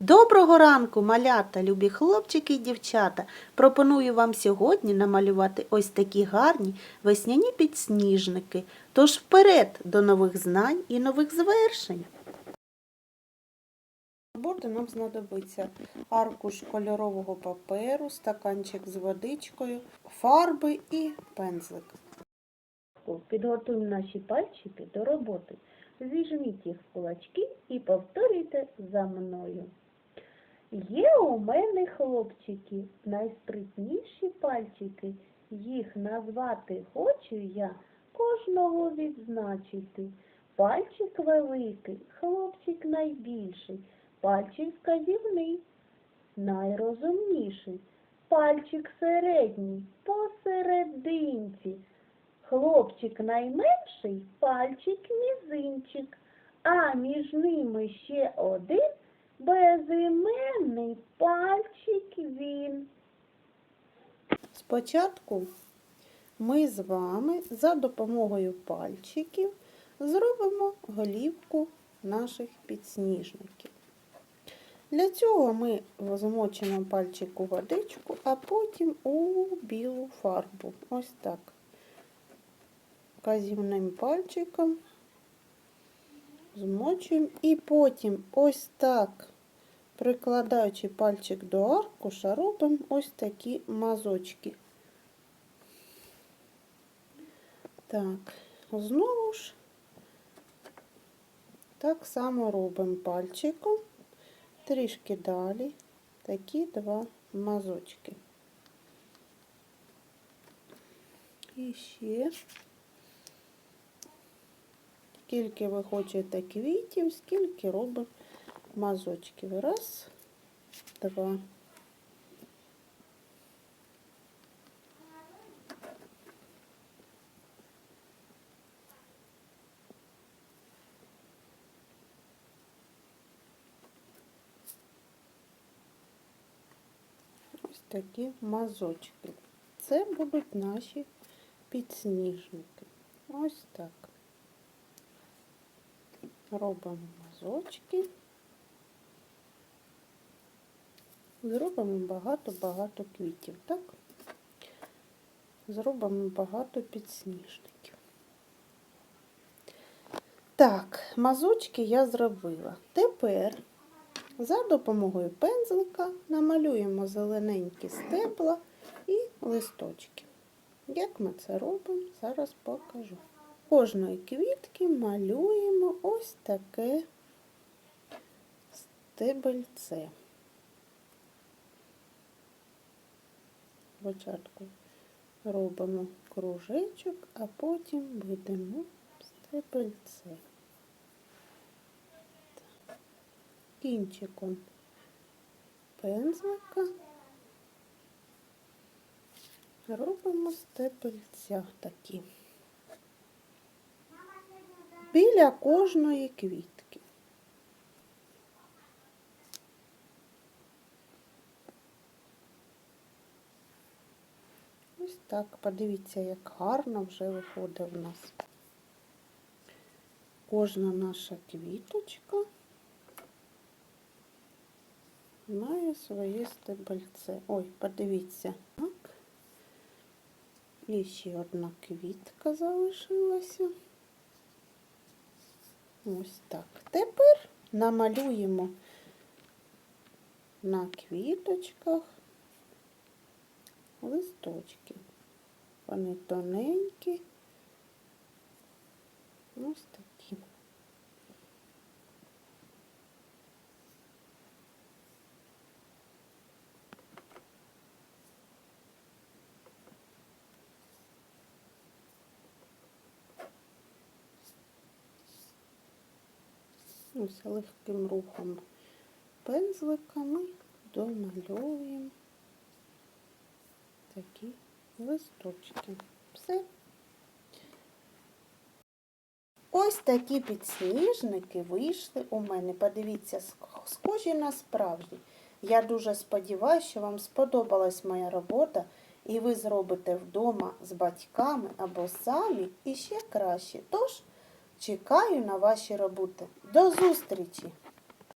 Доброго ранку, малята, любі хлопчики і дівчата. Пропоную вам сьогодні намалювати ось такі гарні весняні підсніжники. Тож вперед до нових знань і нових звершень. Роботи нам знадобиться аркуш кольорового паперу, стаканчик з водичкою, фарби і пензлик. Підготуємо наші пальчики до роботи. Зіжміть їх в кулачки і повторюйте за мною. Є у мене хлопчики, найспритніші пальчики. Їх назвати хочу я, кожного відзначити. Пальчик великий, хлопчик найбільший, пальчик вказівний, найрозумніший, пальчик середній, посерединці. Хлопчик найменший, пальчик мізинчик, а між ними ще один безіменний пальчик він. Спочатку ми з вами за допомогою пальчиків зробимо голівку наших підсніжників. Для цього ми змочимо пальчик у водичку, а потім у білу фарбу. Ось так. Казівним пальчиком змочуємо і потім ось так, прикладаючи пальчик до аркуша, робимо ось такі мазочки. Так, знову ж так само робимо пальчиком, трішки далі такі два мазочки. І ще скільки ви хочете квітів, скільки робимо мазочків. Раз, два. Ось такі мазочки. Це будуть наші підсніжники. Ось так. Робимо мазочки. Зробимо багато-багато квітів, так? Зробимо багато підсніжників. Так, мазочки я зробила. Тепер за допомогою пензлика намалюємо зелененькі стебла і листочки. Як ми це робимо, зараз покажу. Кожної квітки малюємо ось таке стебельце. Спочатку робимо кружечок, а потім видимо стебельце. Кінчиком пензлика робимо стебельця такі. Біля кожної квітки. Ось так, подивіться, як гарно вже виходить в нас. Кожна наша квіточка має своє стебельце. Ой, подивіться. Так. І ще одна квітка залишилася. Ось так. Тепер намалюємо на квіточках листочки. Вони тоненькі. Ось такі. Ось легким рухом пензлика ми домальовуємо такі листочки. Все. Ось такі підсніжники вийшли у мене. Подивіться, схожі на справжні. Я дуже сподіваюся, що вам сподобалась моя робота, і ви зробите вдома з батьками або самі і ще краще. Тож, чекаю на ваші роботи. До зустрічі!